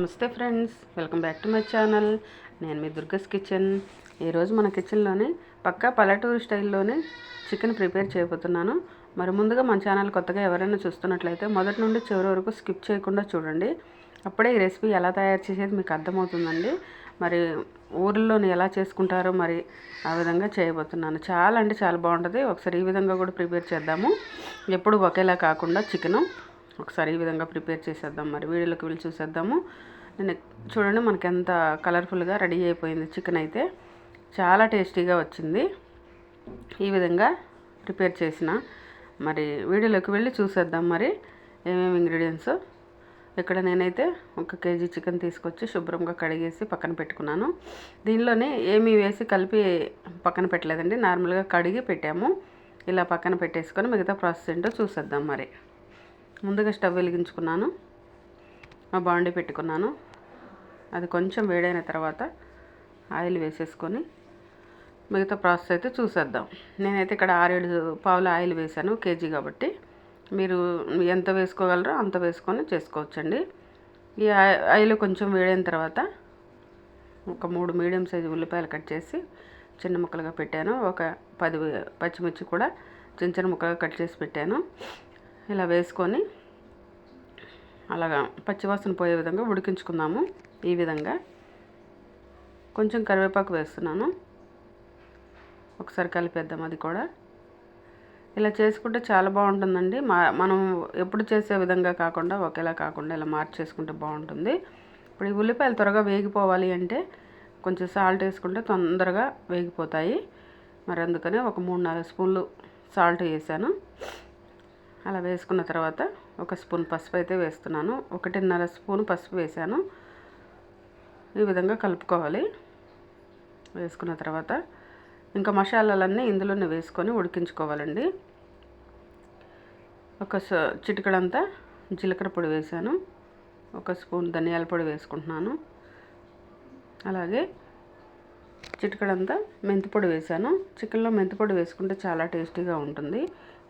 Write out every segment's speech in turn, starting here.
నమస్తే friends welcome back to my channel. నేను మీ దుర్గస్ కిచెన్. ఈరోజు మన కిచెన్లోనే పక్కా పల్లెటూరు స్టైల్లోనే చికెన్ ప్రిపేర్ చేయబోతున్నాను. మరి ముందుగా మన ఛానల్ కొత్తగా ఎవరైనా చూస్తున్నట్లయితే మొదటి నుండి చివరి వరకు స్కిప్ చేయకుండా చూడండి. అప్పుడే ఈ రెసిపీ ఎలా తయారు చేసేది మీకు అర్థమవుతుందండి. మరి ఊర్లోని ఎలా చేసుకుంటారో మరి ఆ విధంగా చేయబోతున్నాను. చాలా అంటే చాలా బాగుంటుంది. ఒకసారి ఈ విధంగా కూడా ప్రిపేర్ చేద్దాము. ఎప్పుడు ఒకేలా కాకుండా చికెను ఒకసారి ఈ విధంగా ప్రిపేర్ చేసేద్దాం. మరి వీడియోలోకి వెళ్ళి చూసేద్దాము. నేను చూడండి మనకి ఎంత కలర్ఫుల్గా రెడీ అయిపోయింది చికెన్ అయితే. చాలా టేస్టీగా వచ్చింది. ఈ విధంగా ప్రిపేర్ చేసిన. మరి వీడియోలోకి వెళ్ళి చూసేద్దాం మరి ఏమేమి ఇంగ్రీడియంట్స్. ఇక్కడ నేనైతే ఒక కేజీ చికెన్ తీసుకొచ్చి శుభ్రంగా కడిగేసి పక్కన పెట్టుకున్నాను. దీనిలోనే ఏమీ వేసి కలిపి పక్కన పెట్టలేదండి. నార్మల్గా కడిగి పెట్టాము. ఇలా పక్కన పెట్టేసుకొని మిగతా ప్రాసెస్ ఏంటో చూసేద్దాం మరి. ముందుగా స్టవ్ వెలిగించుకున్నాను. మా బాండి పెట్టుకున్నాను. అది కొంచెం వేడైన తర్వాత ఆయిల్ వేసేసుకొని మిగతా ప్రాసెస్ అయితే చూసేద్దాం. నేనైతే ఇక్కడ ఆరేడు పావుల ఆయిల్ వేసాను కేజీ కాబట్టి. మీరు ఎంత వేసుకోగలరో అంత వేసుకొని చేసుకోవచ్చండి. ఈ ఆయిల్ కొంచెం వేడైన తర్వాత ఒక మూడు మీడియం సైజు ఉల్లిపాయలు కట్ చేసి చిన్న ముక్కలుగా పెట్టాను. ఒక పది పచ్చిమిర్చి కూడా చిన్న చిన్న ముక్కలుగా కట్ చేసి పెట్టాను. ఇలా వేసుకొని అలాగా పచ్చివాసన పోయే విధంగా ఉడికించుకుందాము. ఈ విధంగా కొంచెం కరివేపాకు వేస్తున్నాను. ఒకసారి కలిపేద్దాం అది కూడా. ఇలా చేసుకుంటే చాలా బాగుంటుందండి. మా మనం ఎప్పుడు చేసే విధంగా కాకుండా ఒకేలా కాకుండా ఇలా మార్చేసుకుంటే బాగుంటుంది. ఇప్పుడు ఈ ఉల్లిపాయలు త్వరగా వేగిపోవాలి అంటే కొంచెం సాల్ట్ వేసుకుంటే తొందరగా వేగిపోతాయి. మరి అందుకనే ఒక మూడు నాలుగు స్పూన్లు సాల్ట్ వేసాను. అలా వేసుకున్న తర్వాత ఒక స్పూన్ పసుపు అయితే వేస్తున్నాను. ఒకటిన్నర స్పూన్ పసుపు వేసాను ఈ విధంగా కలుపుకోవాలి. వేసుకున్న తర్వాత ఇంకా మసాలాలన్నీ ఇందులోనే వేసుకొని ఉడికించుకోవాలండి. ఒక చిటికడంతా జీలకర్ర పొడి వేసాను ఒక స్పూన్ ధనియాల పొడి వేసుకుంటున్నాను. అలాగే చిటికడంతా మెంతిపొడి వేసాను చికెన్లో మెంతిపొడి వేసుకుంటే చాలా టేస్టీగా ఉంటుంది.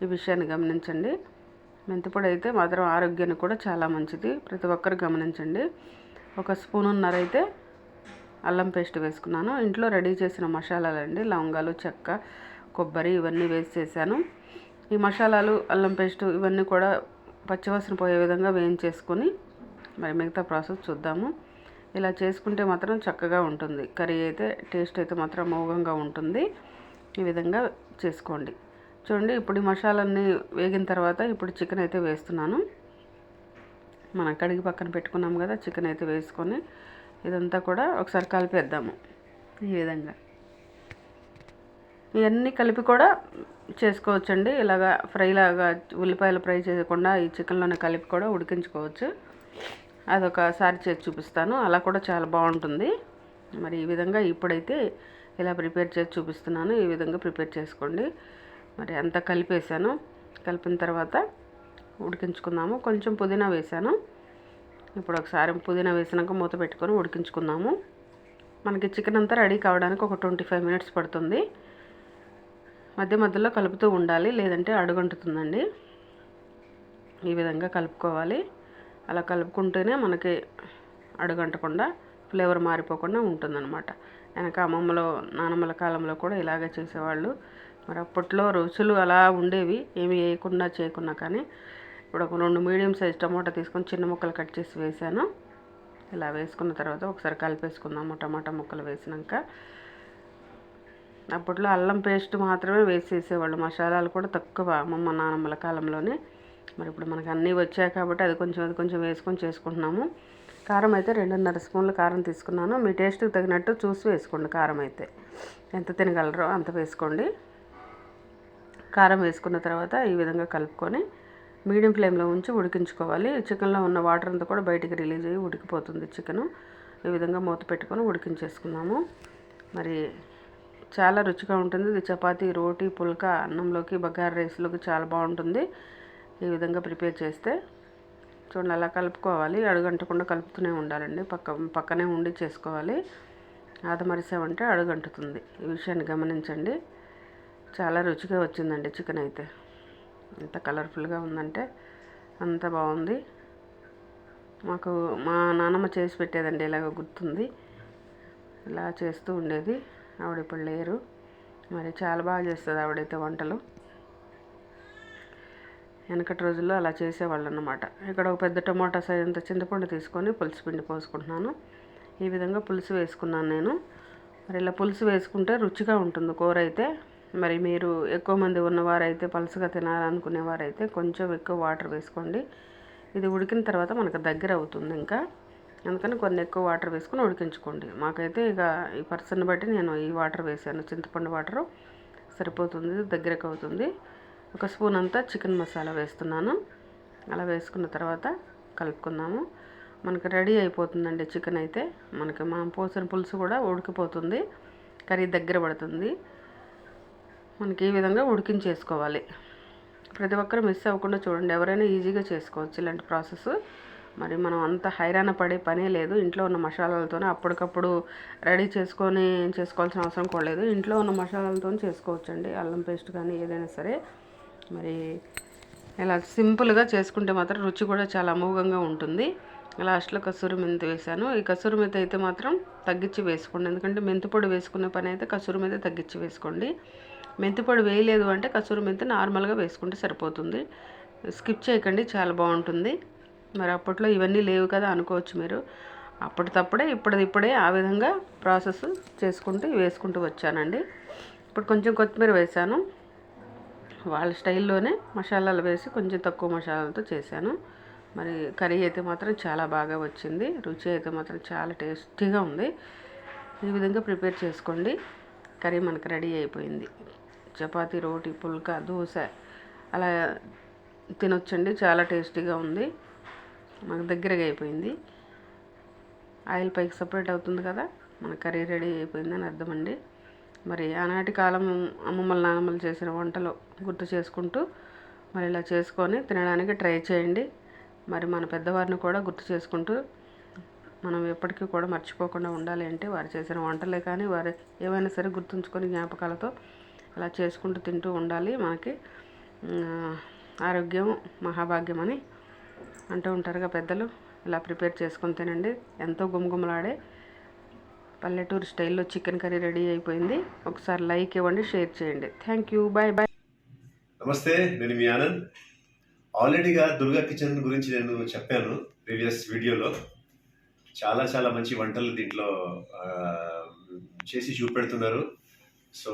ఈ విషయాన్ని గమనించండి. మెంతిపొడి అయితే మాత్రం ఆరోగ్యానికి కూడా చాలా మంచిది. ప్రతి ఒక్కరు గమనించండి. ఒక స్పూనున్నర అయితే అల్లం పేస్ట్ వేసుకున్నాను. ఇంట్లో రెడీ చేసిన మసాలాలు అండి. లవంగాలు చెక్క కొబ్బరి ఇవన్నీ వేసి చేశాను. ఈ మసాలాలు అల్లం పేస్ట్ ఇవన్నీ కూడా పచ్చివాసన పోయే విధంగా వేయించేసుకొని మరి మిగతా ప్రాసెస్ చూద్దాము. ఇలా చేసుకుంటే మాత్రం చక్కగా ఉంటుంది. కర్రీ అయితే టేస్ట్ అయితే మాత్రం మోగంగా ఉంటుంది. ఈ విధంగా చేసుకోండి. చూడండి ఇప్పుడు ఈ మసాలన్నీ వేగిన తర్వాత ఇప్పుడు చికెన్ అయితే వేస్తున్నాను. మనం కడిగి పక్కన పెట్టుకున్నాం కదా చికెన్ అయితే వేసుకొని ఇదంతా కూడా ఒకసారి కలిపేద్దాము ఈ విధంగా. ఇవన్నీ కలిపి కూడా చేసుకోవచ్చండి. ఇలాగా ఫ్రై లాగా ఉల్లిపాయలు ఫ్రై చేయకుండా ఈ చికెన్లోనే కలిపి కూడా ఉడికించుకోవచ్చు. అదొకసారి చేసి చూపిస్తాను. అలా కూడా చాలా బాగుంటుంది. మరి ఈ విధంగా ఇప్పుడైతే ఇలా ప్రిపేర్ చేసి చూపిస్తున్నాను. ఈ విధంగా ప్రిపేర్ చేసుకోండి. మరి అంతా కలిపేసాను కలిపిన తర్వాత ఉడికించుకుందాము. కొంచెం పుదీనా వేసాను ఇప్పుడు ఒకసారి పుదీనా వేసినాక మూత పెట్టుకొని ఉడికించుకుందాము. మనకి చికెన్ అంతా రెడీ కావడానికి ఒక ట్వంటీ ఫైవ్ మినిట్స్ పడుతుంది. మధ్య మధ్యలో కలుపుతూ ఉండాలి లేదంటే అడుగంటుతుందండి. ఈ విధంగా కలుపుకోవాలి. అలా కలుపుకుంటేనే మనకి అడుగంటకుండా ఫ్లేవర్ మారిపోకుండా ఉంటుందన్నమాట. వెనక అమ్మమ్మలో నానమ్మల కాలంలో కూడా ఇలాగే చేసేవాళ్ళు. మరి అప్పట్లో రుచులు అలా ఉండేవి ఏమి వేయకుండా చేయకున్నా కానీ ఇప్పుడు ఒక రెండు మీడియం సైజ్ టమాటా తీసుకొని చిన్న ముక్కలు కట్ చేసి వేసాను. ఇలా వేసుకున్న తర్వాత ఒకసారి కలిపేసుకుందాము టమాటా ముక్కలు వేసినాక. అప్పట్లో అల్లం పేస్ట్ మాత్రమే వేసేసేవాళ్ళు మసాలాలు కూడా తక్కువ అమ్మమ్మ నానమ్మల కాలంలోనే. మరి ఇప్పుడు మనకు అన్నీ వచ్చాయి కాబట్టి అది కొంచెం అది కొంచెం వేసుకొని చేసుకుంటున్నాము. కారం అయితే రెండున్నర స్పూన్ల కారం తీసుకున్నాను. మీ టేస్ట్కి తగినట్టు చూసి వేసుకోండి కారం అయితే. ఎంత తినగలరో అంత వేసుకోండి. కారం వేసుకున్న తర్వాత ఈ విధంగా కలుపుకొని మీడియం ఫ్లేమ్లో ఉంచి ఉడికించుకోవాలి. చికెన్లో ఉన్న వాటర్ అంతా కూడా బయటికి రిలీజ్ అయ్యి ఉడికిపోతుంది చికెను. ఈ విధంగా మూత పెట్టుకొని ఉడికించేసుకున్నాము. మరి చాలా రుచిగా ఉంటుంది. ఇది చపాతీ రోటీ పుల్కా అన్నంలోకి బగార రైస్లోకి చాలా బాగుంటుంది. ఈ విధంగా ప్రిపేర్ చేస్తే చూడండి అలా కలుపుకోవాలి. అడుగంటకుండా కలుపుతూనే ఉండాలండి. పక్క పక్కనే ఉండి చేసుకోవాలి. ఆదమరిసామంటే అడుగంటుతుంది. ఈ విషయాన్ని గమనించండి. చాలా రుచిగా వచ్చిందండి చికెన్ అయితే. ఎంత కలర్ఫుల్గా ఉందంటే అంత బాగుంది. మాకు మా నాన్నమ్మ చేసి పెట్టేదండి ఇలాగ గుర్తుంది. ఇలా చేస్తూ ఉండేది. ఆవిడ ఇప్పుడు లేరు. మరి చాలా బాగా చేస్తుంది ఆవిడైతే వంటలు. వెనకటి రోజుల్లో అలా చేసేవాళ్ళు అన్నమాట ఇక్కడ ఒక పెద్ద టమోటా సైజ్ అంత చింతపండు తీసుకొని పులుసు పిండి పోసుకుంటున్నాను. ఈ విధంగా పులుసు వేసుకున్నాను నేను. మరి ఇలా పులుసు వేసుకుంటే రుచిగా ఉంటుంది కూర అయితే. మరి మీరు ఎక్కువ మంది ఉన్నవారైతే పలుసుగా తినాలనుకునేవారైతే కొంచెం ఎక్కువ వాటర్ వేసుకోండి. ఇది ఉడికిన తర్వాత మనకు దగ్గర అవుతుంది ఇంకా. అందుకని కొన్ని ఎక్కువ వాటర్ వేసుకొని ఉడికించుకోండి. మాకైతే ఇక ఈ పర్సన్ బట్టి నేను ఈ వాటర్ వేసాను. చింతపండు వాటరు సరిపోతుంది దగ్గరకు అవుతుంది. ఒక స్పూన్ అంతా చికెన్ మసాలా వేస్తున్నాను. అలా వేసుకున్న తర్వాత కలుపుకుందాము. మనకు రెడీ అయిపోతుందండి చికెన్ అయితే. మనకి మనం పోసిన పులుసు కూడా ఉడికిపోతుంది. కర్రీ దగ్గర పడుతుంది. మనకి ఈ విధంగా ఉడికించేసుకోవాలి. ప్రతి ఒక్కరు మిస్ అవ్వకుండా చూడండి ఎవరైనా ఈజీగా చేసుకోవచ్చు ఇలాంటి ప్రాసెస్. మరి మనం అంత హైరాణ పడే పనే లేదు. ఇంట్లో ఉన్న మసాలాలతోనే అప్పటికప్పుడు రెడీ చేసుకొని చేసుకోవాల్సిన అవసరం కూడా లేదు. ఇంట్లో ఉన్న మసాలాలతో చేసుకోవచ్చండి. అల్లం పేస్ట్ కానీ ఏదైనా సరే. మరి ఇలా సింపుల్గా చేసుకుంటే మాత్రం రుచి కూడా చాలా అమోఘంగా ఉంటుంది. లాస్ట్లో కసూరి మెంతి వేసాను. ఈ కసూరి మెంతి అయితే మాత్రం తగ్గించి వేసుకోండి. ఎందుకంటే మెంతి పొడి వేసుకునే పని అయితే కసూరి మెంతి తగ్గించి వేసుకోండి. మెంతి పొడి వేయలేదు అంటే కసూరి మెంతి నార్మల్గా వేసుకుంటే సరిపోతుంది. స్కిప్ చేయకండి చాలా బాగుంటుంది. మరి అప్పట్లో ఇవన్నీ లేవు కదా అనుకోవచ్చు మీరు. అప్పటికప్పుడే ఇప్పటిదిప్పుడే ఆ విధంగా ప్రాసెస్ చేసుకుంటూ వేసుకుంటూ వచ్చానండి. ఇప్పుడు కొంచెం కొత్తిమీర వేసాను వాళ్ళ స్టైల్లోనే మసాలాలు వేసి కొంచెం తక్కువ మసాలాలతో చేశాను. మరి కర్రీ అయితే మాత్రం చాలా బాగా వచ్చింది. రుచి అయితే మాత్రం చాలా టేస్టీగా ఉంది. ఈ విధంగా ప్రిపేర్ చేసుకోండి. కర్రీ మనకు రెడీ అయిపోయింది. చపాతీ రోటీ పుల్కా దోశ అలా తినొచ్చండి. చాలా టేస్టీగా ఉంది. మనకు దగ్గరగా అయిపోయింది. ఆయిల్ పైకి సపరేట్ అవుతుంది కదా మన కర్రీ రెడీ అయిపోయిందని అర్థమండి. మరి ఆనాటి కాలం అమ్మమ్మల నాన్నమ్మలు చేసిన వంటలు గుర్తు చేసుకుంటూ మరి ఇలా చేసుకొని తినడానికి ట్రై చేయండి. మరి మన పెద్దవారిని కూడా గుర్తు చేసుకుంటూ మనం ఎప్పటికీ కూడా మర్చిపోకుండా ఉండాలి అంటే వారు చేసిన వంటలే కానీ వారు ఏవైనా సరే గుర్తుంచుకొని జ్ఞాపకాలతో అలా చేసుకుంటూ తింటూ ఉండాలి మనకి. ఆరోగ్యం మహాభాగ్యం అని అంటూ ఉంటారుగా పెద్దలు. ఇలా ప్రిపేర్ చేసుకొని తినండి. ఎంతో గుమగుమలాడే పల్లెటూరు స్టైల్లో చికెన్ కర్రీ రెడీ అయిపోయింది. ఒకసారి లైక్ ఇవ్వండి షేర్ చేయండి. Thank you. Bye bye. నమస్తే నేను మీ ఆనంద్. ఆల్రెడీగా దుర్గా కిచెన్ గురించి నేను చెప్పాను ప్రీవియస్ వీడియోలో. చాలా చాలా మంచి వంటలు దీంట్లో చేసి చూపెడుతున్నారు. సో